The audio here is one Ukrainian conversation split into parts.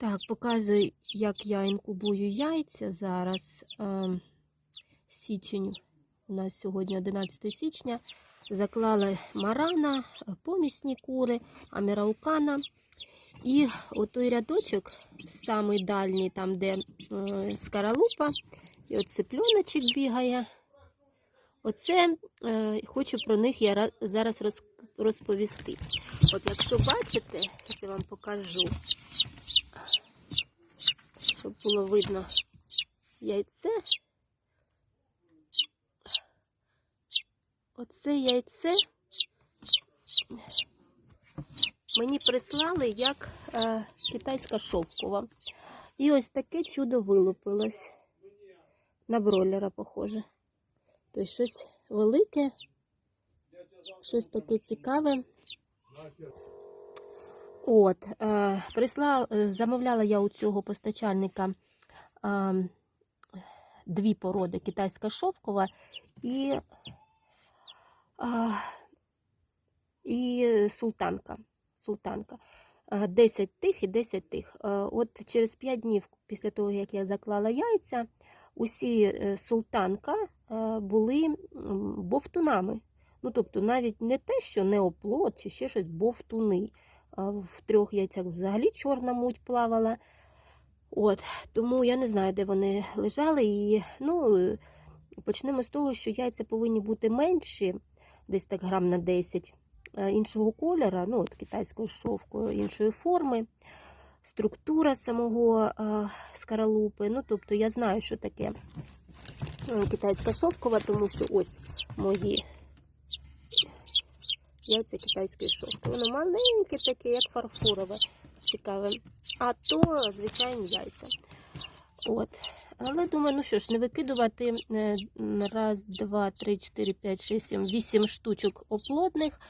Так, показую, як я інкубую яйця зараз. Ем, Січень. У нас сьогодні 11 січня. Заклали марана, помісні кури, аміраукана. І отой рядочок, самий дальній, там, де е, скаралупа, і от цыпленочок бігає. Оце е, хочу про них я зараз розповісти. От якщо бачите, я вам покажу, щоб було видно яйце. Оце яйце мені прислали як е, китайська шовкова. І ось таке чудо вилупилось. На бройлера похоже. Тобто щось велике, щось таке цікаве. От, е, прислала, е, замовляла я у цього постачальника е, дві породи китайська шовкова і, е, і султанка. султанка. Е, 10 тих і 10 тих. Е, От через 5 днів після того, як я заклала яйця, усі е, султанка е, були бовтунами. Ну, тобто, навіть не те, що не оплод чи ще щось бовтуни. В трьох яйцях взагалі чорна муть плавала. От, тому я не знаю, де вони лежали. І, ну, почнемо з того, що яйця повинні бути менші, десь так грам на 10, е, іншого кольора, ну, от китайською шовкою, іншої форми, структура самого е, скаралупи. Ну, тобто я знаю, що таке е, китайська шовкова, тому що ось мої яйця китайської шовки. Воно маленьке таке, як фарфорове, цікаве. А то звичайні яйця. От. Але думаю, ну що ж, не викидувати е, раз, два, три, чотири, п'ять, шість, сім, вісім штучок оплодних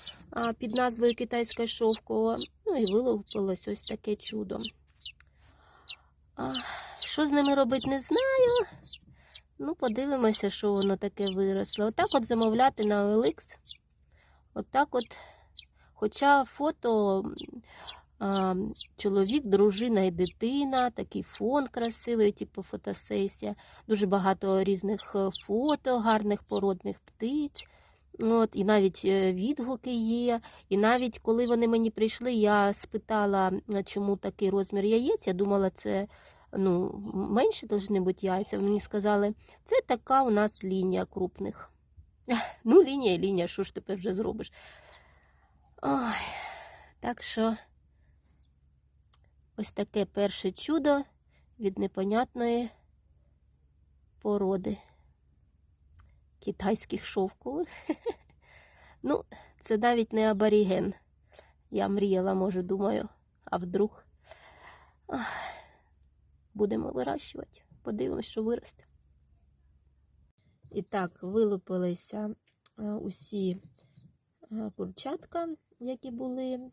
під назвою китайська шовкова. Ну і вилупилось ось таке чудо. А, що з ними робити, не знаю. Ну, подивимося, що воно таке виросло. Отак от замовляти на OLX. Отак от. Хоча фото а, чоловік, дружина і дитина, такий фон красивий, типу фотосесія. Дуже багато різних е, фото, гарних породних птиць. От, і навіть е, відгуки є. І навіть коли вони мені прийшли, я спитала, е, чому такий розмір яєць. Я думала, це ну, менше бути яйця. Мені сказали, це така у нас лінія крупних. Ну, лінія, лінія, що ж тепер вже зробиш? Ой, так що ось таке перше чудо від непонятної породи китайських шовкових. Ну, це навіть не аборіген. Я мріяла, може, думаю, а вдруг будемо вирощувати. Подивимось, що виросте. І так, вилупилися е, усі е, курчатка, які були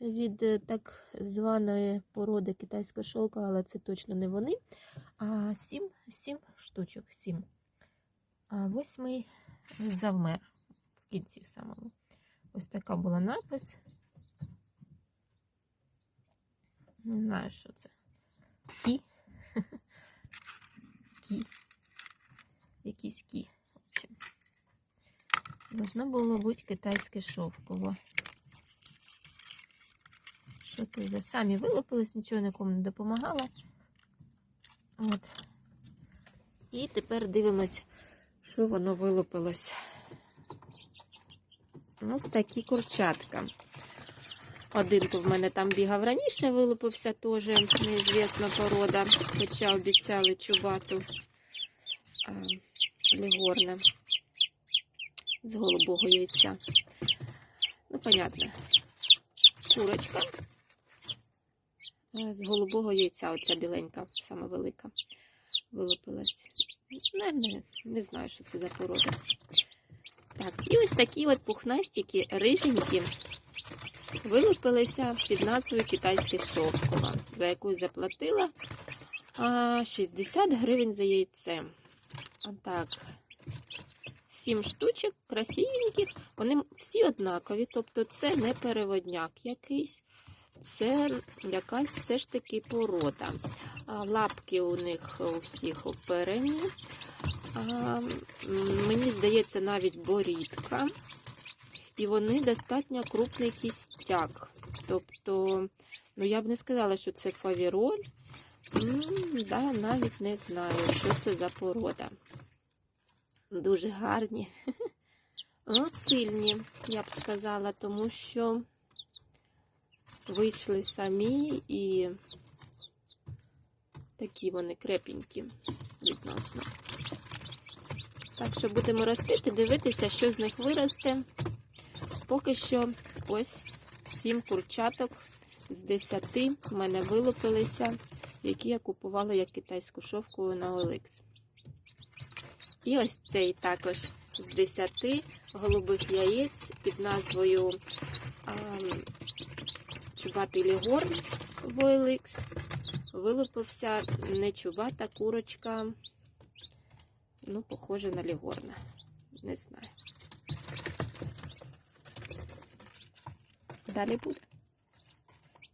від е, так званої породи китайська шовка, але це точно не вони. А сім, сім штучок, сім. А восьмий завмер в кінці самому. Ось така була напис. Не знаю, що це. Кі. Кі. Якийсь кі. Должно було бути китайське шовково. Що це за? Самі вилупились, нічого нікому не допомагала. От. І тепер дивимось, що воно вилупилось. Ось такі курчатка. Один то в мене там бігав раніше, вилупився теж неізвісна порода, хоча обіцяли чубату лігорне з голубого яйця. Ну, понятно. Курочка е, з голубого яйця, оця біленька, сама велика, вилупилась. Не, не знаю, що це за порода. Так, і ось такі от пухнастики, риженькі, вилупилися під назвою Китайське шовкова, за яку заплатила 60 гривень за яйце. Отак. Сім штучок, красивеньких. Вони всі однакові, тобто це не переводняк якийсь. це якась все ж таки порода. Лапки у них у всіх оперені. Мені здається, навіть борідка. І вони достатньо крупний кістяк. Тобто, ну я б не сказала, що це фавіроль. Да, навіть не знаю, що це за порода. Дуже гарні. Ну, сильні, я б сказала, тому що вийшли самі і такі вони крепенькі відносно. Так що будемо ростити, дивитися, що з них виросте. Поки що ось сім курчаток з 10 в мене вилупилися, які я купувала як китайську шовку на OLX. І ось цей також з 10 голубих яєць під назвою а, Чубатий Лігорн в OLX. Вилупився не чубата курочка, ну, похоже на Лігорна. Не знаю. Далі буде.